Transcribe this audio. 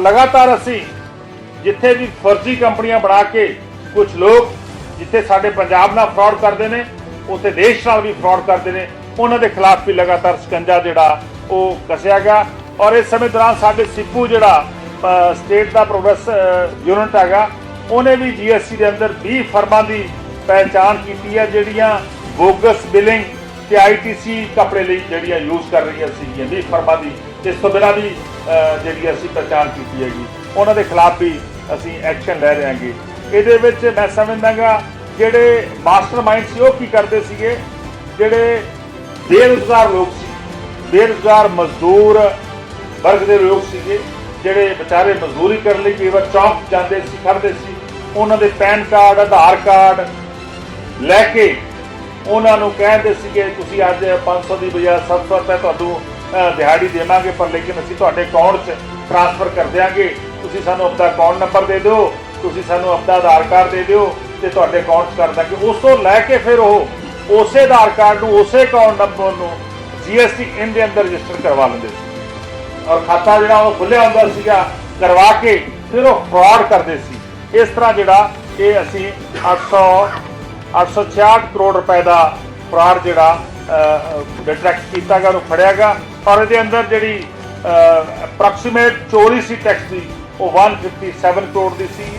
ਲਗਾਤਾਰ ਅਸੀਂ ਜਿੱਥੇ ਵੀ ਫਰਜ਼ੀ ਕੰਪਨੀਆਂ ਬਣਾ ਕੇ ਕੁਝ ਲੋਕ ਜਿੱਥੇ ਸਾਡੇ ਪੰਜਾਬ ਨਾਲ ਫਰਾਡ ਕਰਦੇ ਨੇ, ਉੱਥੇ ਦੇਸ਼ ਨਾਲ ਵੀ ਫਰਾਡ ਕਰਦੇ ਨੇ, ਉਹਨਾਂ ਦੇ ਖਿਲਾਫ ਵੀ ਲਗਾਤਾਰ ਸਕੰਜਾ ਜਿਹੜਾ ਉਹ ਕਸਿਆ ਗਿਆ ਔਰ ਇਸ ਸਮੇਂ ਦੌਰਾਨ ਸਾਡੇ ਸਿੱਪੂ ਜਿਹੜਾ ਸਟੇਟ ਦਾ ਪ੍ਰੋਗਰੈਸ ਯੂਨਿਟ ਹੈਗਾ, ਉਹਨੇ ਵੀ ਜੀਐਸਟੀ ਦੇ ਅੰਦਰ 20 ਫਰਮਾਂ ਦੀ ਪਹਿਚਾਣ ਕੀਤੀ ਹੈ ਜਿਹੜੀਆਂ ਬੋਗਸ ਬਿਲਿੰਗ ਤੇ ਆਈਟੀਸੀ ਕੱਪੜੇ ਲਈ ਜਿਹੜੀਆਂ ਯੂਜ਼ ਕਰ ਰਹੀਆਂ ਸੀਗੀਆਂ 20 ਫਰਮਾਂ ਦੀ ਇਸ ਤੋਂ ਬਿਨਾਂ ਵੀ ਜਿਹੜੀ ਅਸੀਂ ਪਹਿਚਾਣ ਕੀਤੀ ਹੈਗੀ। ਉਹਨਾਂ ਦੇ ਖਿਲਾਫ ਵੀ ਅਸੀਂ ਐਕਸ਼ਨ ਲੈ ਰਹੇ ਹਾਂਗੇ। ਇਹਦੇ ਵਿੱਚ ਮੈਂ ਸਮਝਦਾਗਾ ਜਿਹੜੇ ਮਾਸਟਰਮਾਈਂਡ ਸੀ ਉਹ ਕੀ ਕਰਦੇ ਸੀਗੇ? ਜਿਹੜੇ ਬੇਰੁਜ਼ਗਾਰ ਲੋਕ ਸੀ, ਬੇਰੁਜ਼ਗਾਰ ਮਜ਼ਦੂਰ ਵਰਗ ਦੇ ਲੋਕ ਸੀਗੇ, ਜਿਹੜੇ ਵਿਚਾਰੇ ਮਜ਼ਦੂਰੀ ਕਰਨ ਲਈ ਕਈ ਵਾਰ ਚੌਂਕ ਜਾਂਦੇ ਸੀ ਖੜਦੇ ਸੀ। ਉਹਨਾਂ ਦੇ ਪੈਨ ਕਾਰਡ, ਆਧਾਰ ਕਾਰਡ ਲੈ ਕੇ ਉਹਨਾਂ ਨੂੰ ਕਹਿੰਦੇ ਸੀਗੇ, ਤੁਸੀਂ ਅੱਜ 500 ਦੀ ਬਜਾਏ 700 ਰੁਪਏ ਤੁਹਾਨੂੰ ਦਿਹਾੜੀ ਦੇਵਾਂਗੇ, ਪਰ ਲੇਕਿਨ ਅਸੀਂ ਤੁਹਾਡੇ ਅਕਾਊਂਟ 'ਚ ਟ੍ਰਾਂਸਫਰ ਕਰ ਦਿਆਂਗੇ। ਤੁਸੀਂ ਸਾਨੂੰ ਆਪਣਾ ਅਕਾਊਂਟ ਨੰਬਰ ਦੇ ਦਿਓ, ਤੁਸੀਂ ਸਾਨੂੰ ਆਪਣਾ ਆਧਾਰ ਕਾਰਡ ਦੇ ਦਿਓ ਤੇ ਤੁਹਾਡੇ ਅਕਾਊਂਟ 'ਚ ਕਰ ਦਾਂਗੇ। ਉਸ ਤੋਂ ਲੈ ਕੇ ਫਿਰ ਉਹ ਉਸੇ ਆਧਾਰ ਕਾਰਡ ਨੂੰ, ਉਸੇ ਅਕਾਊਂਟ ਨੰਬਰ ਨੂੰ GST ਇਨ ਦੇ ਅੰਦਰ ਰਜਿਸਟਰ ਕਰਵਾ ਲੈਂਦੇ ਸੀ। ਔਰ ਖਾਤਾ ਜਿਹੜਾ ਉਹ ਖੁੱਲਿਆ ਹੁੰਦਾ ਸੀਗਾ, ਕਰਵਾ ਕੇ ਫਿਰ ਉਹ ਫਰਾਡ ਕਰਦੇ ਸੀ। ਇਸ ਤਰ੍ਹਾਂ ਜਿਹੜਾ ਇਹ ਅਸੀਂ 800 866 ਕਰੋੜ ਰੁਪਏ ਦਾ ਫਰਾਡ ਜਿਹੜਾ ਡਿਟੈਕਟ ਕੀਤਾ ਗਿਆ, ਉਹਨੂੰ ਫੜਿਆ ਗਿਆ। ਔਰ ਇਹਦੇ ਅੰਦਰ ਜਿਹੜੀ ਅਪਰੋਕਸੀਮੇਟ ਚੋਰੀ ਸੀ ਟੈਕਸ ਦੀ, ਉਹ 157 ਕਰੋੜ ਦੀ ਸੀ।